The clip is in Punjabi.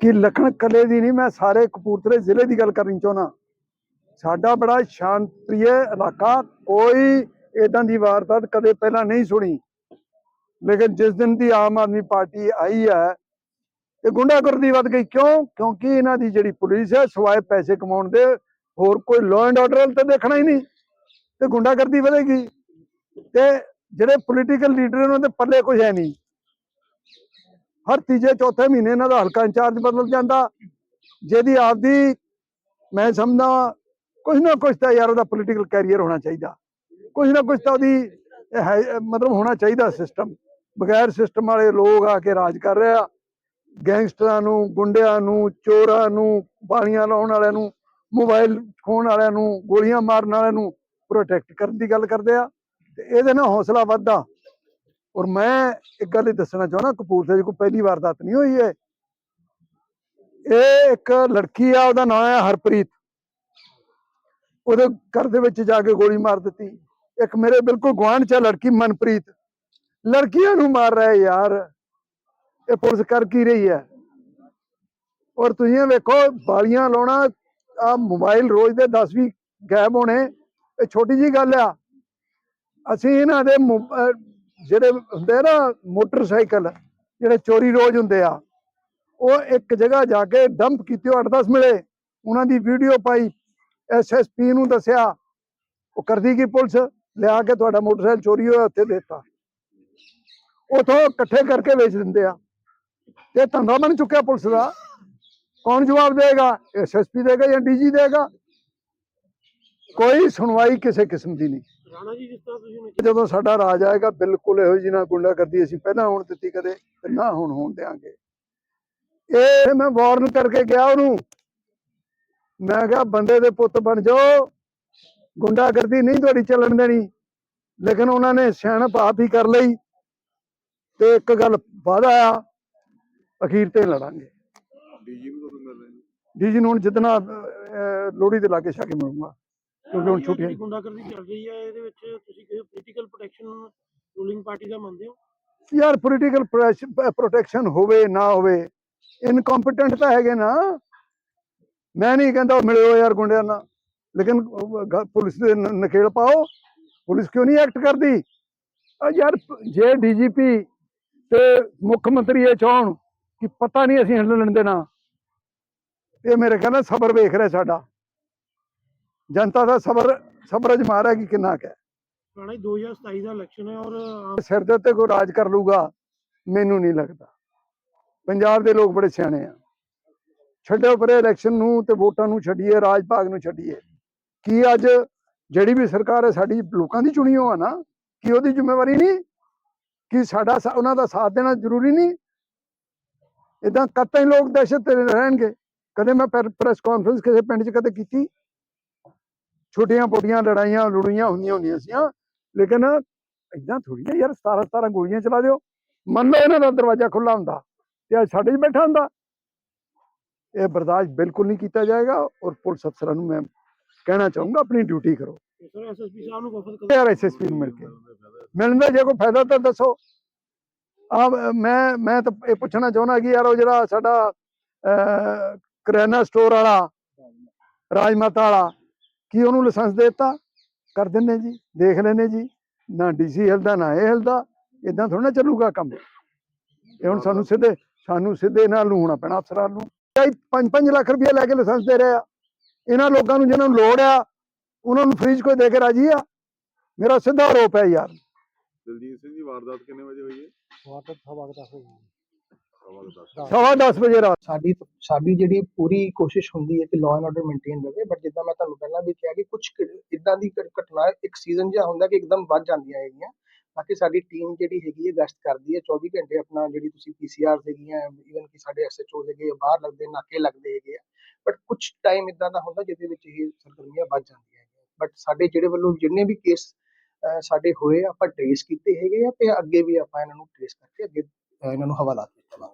ਕਿ ਲਖਣ ਕਲੇ ਦੀ ਨਹੀਂ, ਮੈਂ ਸਾਰੇ ਕਪੂਰਥਲੇ ਜ਼ਿਲ੍ਹੇ ਦੀ ਗੱਲ ਕਰਨੀ ਚਾਹੁੰਦਾ। ਸਾਡਾ ਬੜਾ ਸ਼ਾਂਤਪ੍ਰਿਯ ਇਲਾਕਾ, ਕੋਈ ਇਦਾਂ ਦੀ ਵਾਰਦਾਤ ਕਦੇ ਪਹਿਲਾਂ ਨਹੀਂ ਸੁਣੀ। ਲੇਕਿਨ ਜਿਸ ਦਿਨ ਦੀ ਆਮ ਆਦਮੀ ਪਾਰਟੀ ਆਈ ਹੈ ਤੇ ਗੁੰਡਾਗਰਦੀ ਵੱਧ ਗਈ। ਕਿਉਂ? ਕਿਉਂਕਿ ਇਹਨਾਂ ਦੀ ਜਿਹੜੀ ਪੁਲਿਸ ਹੈ, ਸਵਾਏ ਪੈਸੇ ਕਮਾਉਣ ਦੇ, ਹੋਰ ਕੋਈ ਲਾਅ ਐਂਡ ਆਰਡਰ ਤਾਂ ਦੇਖਣਾ ਹੀ ਨਹੀਂ, ਤੇ ਗੁੰਡਾਗਰਦੀ ਵਧੇਗੀ। ਤੇ ਜਿਹੜੇ ਪੋਲੀਟੀਕਲ ਲੀਡਰ ਉਹਨਾਂ ਦੇ ਪੱਲੇ ਕੁਝ ਹੈ ਨਹੀਂ। ਹਰ ਤੀਜੇ ਚੌਥੇ ਮਹੀਨੇ ਇਹਨਾਂ ਦਾ ਹਲਕਾ ਇੰਚਾਰਜ ਬਦਲ ਜਾਂਦਾ। ਜਿਹਦੀ ਆਪਦੀ ਮੈਂ ਸਮਝਦਾ ਕੁਝ ਨਾ ਕੁਝ ਤਾਂ ਯਾਰ ਉਹਦਾ ਪੋਲੀਟੀਕਲ ਕੈਰੀਅਰ ਹੋਣਾ ਚਾਹੀਦਾ। ਕੁਝ ਨਾ ਕੁਝ ਤਾਂ ਉਹਦੀ ਹੈ- ਮਤਲਬ ਹੋਣਾ ਚਾਹੀਦਾ ਸਿਸਟਮ ਬਗੈਰ ਸਿਸਟਮ ਵਾਲੇ ਲੋਕ ਆ ਕੇ ਰਾਜ ਕਰ ਰਹੇ। ਆ ਗੈਂਗਸਟਰਾਂ ਨੂੰ, ਗੁੰਡਿਆਂ ਨੂੰ, ਚੋਰਾਂ ਨੂੰ ਬਾਲੀਆਂ ਲਾਉਣ ਵਾਲਿਆਂ ਨੂੰ, ਮੋਬਾਈਲ ਖੋਣ ਵਾਲਿਆਂ ਨੂੰ, ਗੋਲੀਆਂ ਮਾਰਨ ਵਾਲਿਆਂ ਨੂੰ ਪ੍ਰੋਟੈਕਟ ਕਰਨ ਦੀ ਗੱਲ ਕਰਦੇ ਆ। ਤੇ ਇਹਦੇ ਨਾਲ ਹੌਸਲਾ ਵੱਧਦਾ। ਔਰ ਮੈਂ ਇੱਕ ਗੱਲ ਦੱਸਣਾ ਚਾਹੁੰਦਾ, ਕਪੂਰਥਲੇ 'ਚ ਕੋਈ ਪਹਿਲੀ ਵਾਰਦਾਤ ਨਹੀਂ ਹੋਈ ਹੈ। ਇਹ ਇੱਕ ਲੜਕੀ ਆ, ਉਹਦਾ ਨਾਮ ਹੈ ਹਰਪ੍ਰੀਤ। ਉਹਦੇ ਘਰ ਦੇ ਵਿੱਚ ਜਾ ਕੇ ਗੋਲੀ ਮਾਰ ਦਿੱਤੀ। ਇੱਕ ਮੇਰੇ ਬਿਲਕੁਲ ਗੁਆਂਢ 'ਚ ਲੜਕੀ ਮਨਪ੍ਰੀਤ। ਲੜਕੀਆਂ ਨੂੰ ਮਾਰ ਰਿਹਾ ਯਾਰ। ਇਹ ਪੁਲਿਸ ਕਰ ਕੀ ਰਹੀ ਹੈ? ਔਰ ਤੁਸੀਂ ਵੇਖੋ, ਬਾਲੀਆਂ ਲਾਉਣਾ ਆ ਮੋਬਾਈਲ ਰੋਜ਼ ਦੇ 10 ਵੀ ਗਾਇਬ ਹੋਣੇ, ਇਹ ਛੋਟੀ ਜੀ ਗੱਲ ਆ। ਅਸੀਂ ਇਹਨਾਂ ਦੇ ਜਿਹੜੇ ਹੁੰਦੇ ਆ ਨਾ ਮੋਟਰਸਾਈਕਲ, ਜਿਹੜੇ ਚੋਰੀ ਰੋਜ਼ ਹੁੰਦੇ ਆ, ਉਹ ਇੱਕ ਜਗ੍ਹਾ ਜਾ ਕੇ ਡੰਪ ਕੀਤੇ 8-10 ਮਿਲੇ। ਉਹਨਾਂ ਦੀ ਵੀਡੀਓ ਪਾਈ ਐਸਐਸਪੀ ਨੂੰ ਦੱਸਿਆ, ਉਹ ਕਰਦੀ ਕੀ ਪੁਲਿਸ? ਲਿਆ ਕੇ ਤੁਹਾਡਾ ਮੋਟਰਸਾਈਕਲ ਚੋਰੀ ਹੋਇਆ, ਉੱਥੇ ਦੇਤਾ। ਉਥੋਂ ਇਕੱਠੇ ਕਰਕੇ ਵੇਚ ਦਿੰਦੇ ਆ। ਤੇ ਧੰਦਾ ਬਣ ਚੁੱਕਿਆ ਪੁਲਿਸ ਦਾ। ਕੌਣ ਜਵਾਬ ਦੇਗਾ ਐਸਐਸਪੀ ਦੇਗਾ ਜਾਂ ਡੀਜੀ ਦੇਗਾ? ਕੋਈ ਸੁਣਵਾਈ ਕਿਸੇ ਕਿਸਮ ਦੀ ਨਹੀਂ। ਰਾਣਾ ਜੀ ਜਿਸ ਤਰ੍ਹਾਂ ਤੁਸੀਂ ਹੁਣ ਜਦੋਂ ਸਾਡਾ ਰਾਜ ਆਏਗਾ ਬਿਲਕੁਲ ਇਹੋ ਜਿਹੀ ਨਾ ਗੁੰਡਾਗਰਦੀ ਅਸੀਂ ਪਹਿਲਾਂ ਹੋਣ ਦਿੱਤੀ ਕਦੇ ਤੇ ਨਾ ਹੁਣ ਹੋਣ ਦੇਾਂਗੇ ਇਹ ਮੈਂ ਵਾਰਨ ਕਰਕੇ ਗਿਆ ਉਹਨੂੰ। ਮੈਂ ਕਿਹਾ ਬੰਦੇ ਦੇ ਪੁੱਤ ਬਣ ਜਾਓ। ਗੁੰਡਾਗਰਦੀ ਨਹੀਂ ਤੁਹਾਡੀ ਚੱਲਣ ਦੇਣੀ। ਲੇਕਿਨ ਉਹਨਾਂ ਨੇ ਸਿਆਣਪ ਆਪ ਹੀ ਕਰ ਲਈ ਤੇ ਇੱਕ ਗੱਲ ਵਾਦਾ ਆ ਅਖੀਰ ਤੇ ਲੜਾਂਗੇ। ਡੀਜੀ ਨੇ? ਡੀਜੀ ਨੂੰ ਹੁਣ ਜਿੱਦਣਾ ਲੋਹੜੀ ਦੇ ਲਾਗੇ ਛਾਕੇ ਮਿਲੂੰਗਾ। ਕਿਉਂਕਿ ਹੁਣ ਛੁੱਟੀਆਂ ਗੁੰਡਾਗਰਦੀ ਚੱਲ ਰਹੀ ਹੈ ਇਹਦੇ ਵਿੱਚ ਤੁਸੀਂ ਕਿਸੇ ਪੋਲੀਟੀਕਲ ਪ੍ਰੋਟੈਕਸ਼ਨ ਰੂਲਿੰਗ ਪਾਰਟੀ ਦਾ ਮੰਨਦੇ ਹੋ? ਯਾਰ ਪੋਲੀਟੀਕਲ ਪ੍ਰੋਟੈਕਸ਼ਨ ਹੋਵੇ ਨਾ ਹੋਵੇ ਇਨਕੰਪੀਟੈਂਟ ਤਾਂ ਹੈਗੇ ਨਾ। ਮੈਂ ਨਹੀਂ ਕਹਿੰਦਾ ਮਿਲਿਓ ਯਾਰ ਗੁੰਡਿਆਂ ਨਾਲ ਲੇਕਿਨ ਪੁਲਿਸ ਦੇ ਨਕੇਲ ਪਾਓ। ਪੁਲਿਸ ਕਿਉਂ ਨਹੀਂ ਐਕਟ ਕਰਦੀ? ਆ ਯਾਰ ਜੇ ਡੀਜੀਪੀ ਤੇ ਮੁੱਖ ਮੰਤਰੀ ਇਹ ਚਾਹਣ ਕਿ ਪਤਾ ਨਹੀਂ ਅਸੀਂ ਹਿੱਲਣ ਦੇਣਾ ਇਹ ਮੇਰੇ ਕਹਿੰਦਾ ਸਬਰ ਵੇਖ ਰਿਹਾ ਸਾਡਾ। ਜਨਤਾ ਦਾ ਸਬਰ ਸਬਰ ਅਜਮਾ ਰਿਹਾ ਕਿ ਕਿੰਨਾ ਹੈ? ਰਾਣਾ ਜੀ 2027 ਦਾ ਇਲੈਕਸ਼ਨ ਹੈ ਔਰ ਆਮ ਸਿਰ ਦੇ ਉੱਤੇ ਕੋਈ ਰਾਜ ਕਰ ਲੂਗਾ ਮੈਨੂੰ ਨਹੀਂ ਲੱਗਦਾ। ਪੰਜਾਬ ਦੇ ਲੋਕ ਬੜੇ ਸਿਆਣੇ ਆ। ਛੱਡੋ ਪਰੇ ਇਲੈਕਸ਼ਨ ਨੂੰ ਤੇ ਵੋਟਾਂ ਨੂੰ ਛੱਡੀਏ ਰਾਜ ਭਾਗ ਨੂੰ ਛੱਡੀਏ। ਕੀ ਅੱਜ ਜਿਹੜੀ ਵੀ ਸਰਕਾਰ ਹੈ ਸਾਡੀ ਲੋਕਾਂ ਦੀ ਚੁਣੀ ਹੋ ਆ ਨਾ ਕੀ ਉਹਦੀ ਜ਼ਿੰਮੇਵਾਰੀ ਨਹੀਂ? ਕਿ ਸਾਡਾ ਉਹਨਾਂ ਦਾ ਸਾਥ ਦੇਣਾ ਜ਼ਰੂਰੀ ਨਹੀਂ? ਇਦਾਂ ਕਤਾਈ ਲੋਕ ਦਹਿਸ਼ਤ ਤੇ ਰਹਿਣਗੇ। ਕਦੇ ਮੈਂ ਪ੍ਰੈਸ ਕਾਨਫਰੰਸ ਕਿਸੇ ਪਿੰਡ 'ਚ ਕਦੇ ਕੀਤੀ? ਛੋਟੀਆਂ ਪੋਟੀਆਂ ਲੜਾਈਆਂ ਲੜੂਈਆਂ ਹੁੰਦੀਆਂ ਹੁੰਦੀਆਂ ਸੀ ਲੇਕਿਨ ਇਦਾਂ ਥੋੜੀ ਨਾ ਯਾਰ 17 17 ਗੋਲੀਆਂ ਚਲਾ ਦਿਓ ਮੰਨ ਲਓ ਇਹਨਾਂ ਦਾ ਦਰਵਾਜ਼ਾ ਖੁੱਲਾ ਹੁੰਦਾ ਤੇ ਅੱਜ ਸਾਡੇ 'ਚ ਬੈਠਾ ਹੁੰਦਾ। ਇਹ ਬਰਦਾਸ਼ਤ ਬਿਲਕੁਲ ਨਹੀਂ ਕੀਤਾ ਜਾਏਗਾ ਔਰ ਪੁਲਿਸ ਅਫਸਰਾਂ ਨੂੰ ਮੈਂ ਕਹਿਣਾ ਚਾਹੂੰਗਾ ਆਪਣੀ ਡਿਊਟੀ ਕਰੋ। ਸਰ ਐਸਐਸਪੀ ਸਾਹਿਬ ਨੂੰ ਵਫਦ ਕਰ ਯਾਰ ਐਸਐਸਪੀ ਨੂੰ ਮਿਲ ਕੇ। ਮਿਲਣ ਦਾ ਜੇ ਕੋਈ ਫਾਇਦਾ ਤਾਂ ਦੱਸੋ। ਆ ਮੈਂ ਮੈਂ ਤਾਂ ਇਹ ਪੁੱਛਣਾ ਚਾਹੁੰਦਾ ਕਿ ਯਾਰ ਉਹ ਜਿਹੜਾ ਸਾਡਾ ਅਹ, ਕਰਿਆਨਾ ਸਟੋਰ ਵਾਲਾ ਰਾਜਮਾਤਾ ਵਾਲਾ ਕੀ ਉਹਨੂੰ ਲਾਇਸੈਂਸ ਦੇ ਦਿੱਤਾ? ਕਰ ਦਿੰਨੇ ਜੀ ਦੇਖ ਲੈਨੇ ਜੀ। ਨਾ ਡੀਸੀ ਹਿਲਦਾ ਨਾ ਇਹ ਹਿਲਦਾ ਇਦਾਂ ਥੋੜਾ ਨਾ ਚੱਲੂਗਾ ਕੰਮ। ਇਹ ਹੁਣ ਸਾਨੂੰ ਸਿੱਧੇ ਸਾਨੂੰ ਸਿੱਧੇ ਨਾਲ ਨੂੰ ਹੋਣਾ ਪੈਣਾ ਅਫਸਰਾਂ ਨੂੰ। 5-5 ਲੱਖ ਰੁਪਏ ਲੈ ਕੇ ਲਾਇਸੈਂਸ ਦੇ ਰਹੇ ਆ। ਇਹਨਾਂ ਲੋਕਾਂ ਨੂੰ ਜਿਹਨਾਂ ਨੂੰ ਲੋੜ ਆ ਉਹਨਾਂ ਨੂੰ ਫ੍ਰੀਜ ਕੋਈ ਦੇ ਕੇ ਰਾਜੀ ਆ? ਮੇਰਾ ਸਿੱਧਾ ਆਰੋਪ ਹੈ ਯਾਰ। ਦਲਜੀਤ ਸਿੰਘ ਦੀ ਵਾਰਦਾਤ ਕਿੰਨੇ ਵਜੇ ਹੋਈ ਹੈ? ਦਾ ਸਵਾ ਕੁ ਦਸ ਸਵਾ 10 ਵਜੇ ਰਾਤ। ਸਾਡੀ ਸਾਡੀ ਜਿਹੜੀ ਪੂਰੀ ਕੋਸ਼ਿਸ਼ ਹੁੰਦੀ ਹੈ ਕਿ ਲਾਅ ਐਂਡ ਆਰਡਰ ਮੇਨਟੇਨ ਰਵੇ ਬਟ ਜਿੱਦਾਂ ਮੈਂ ਤੁਹਾਨੂੰ ਪਹਿਲਾਂ ਵੀ ਕਿਹਾ ਕਿ ਕੁਝ ਇਦਾਂ ਦੀ ਘਟ- ਘਟਨਾ ਇੱਕ ਸੀਜ਼ਨ ਜਿਹਾ ਹੁੰਦਾ ਕਿ ਇੱਕਦਮ ਵੱਧ ਜਾਂਦੀਆਂ ਹੈਗੀਆਂ। ਬਾਕੀ ਸਾਡੀ ਟੀਮ ਜਿਹੜੀ ਹੈਗੀ ਹੈ ਗਸ਼ਤ ਕਰਦੀ ਹੈ। 24 ਘੰਟੇ ਆਪਣਾ ਜਿਹੜੀ ਤੁਸੀਂ ਪੀਸੀਆਰ ਹੈਗੀਆਂ ਇਵਨ ਕਿ ਸਾਡੇ ਐਸਐਚਓ ਹੈਗੇ ਬਾਹਰ ਲੱਗਦੇ ਨਾਕੇ ਲੱਗਦੇ ਹੈਗੇ ਆ। ਬਟ ਕੁਝ ਟਾਈਮ ਇਦਾਂ ਦਾ ਹੁੰਦਾ ਜਿਹਦੇ ਵਿੱਚ ਇਹ ਸਰਗਰਮੀਆਂ ਵੱਧ ਜਾਂਦੀਆਂ ਹੈਗੀਆਂ। ਬਟ ਸਾਡੇ ਜਿਹੜੇ ਵੱਲੋਂ ਜਿੰਨੇ ਵੀ ਕੇਸ ਸਾਡੇ ਹੋਏ ਆ, ਆਪਾਂ ਟ੍ਰੇਸ ਕੀਤੇ ਹੈਗੇ ਆ ਤੇ ਅੱਗੇ ਵੀ ਆਪਾਂ ਇਹਨਾਂ ਨੂੰ ਟ੍ਰੇਸ ਕਰਕੇ ਅੱਗੇ ਇਹਨਾਂ ਨੂੰ ਹਵਾਲਾ ਦਿੱਤਾ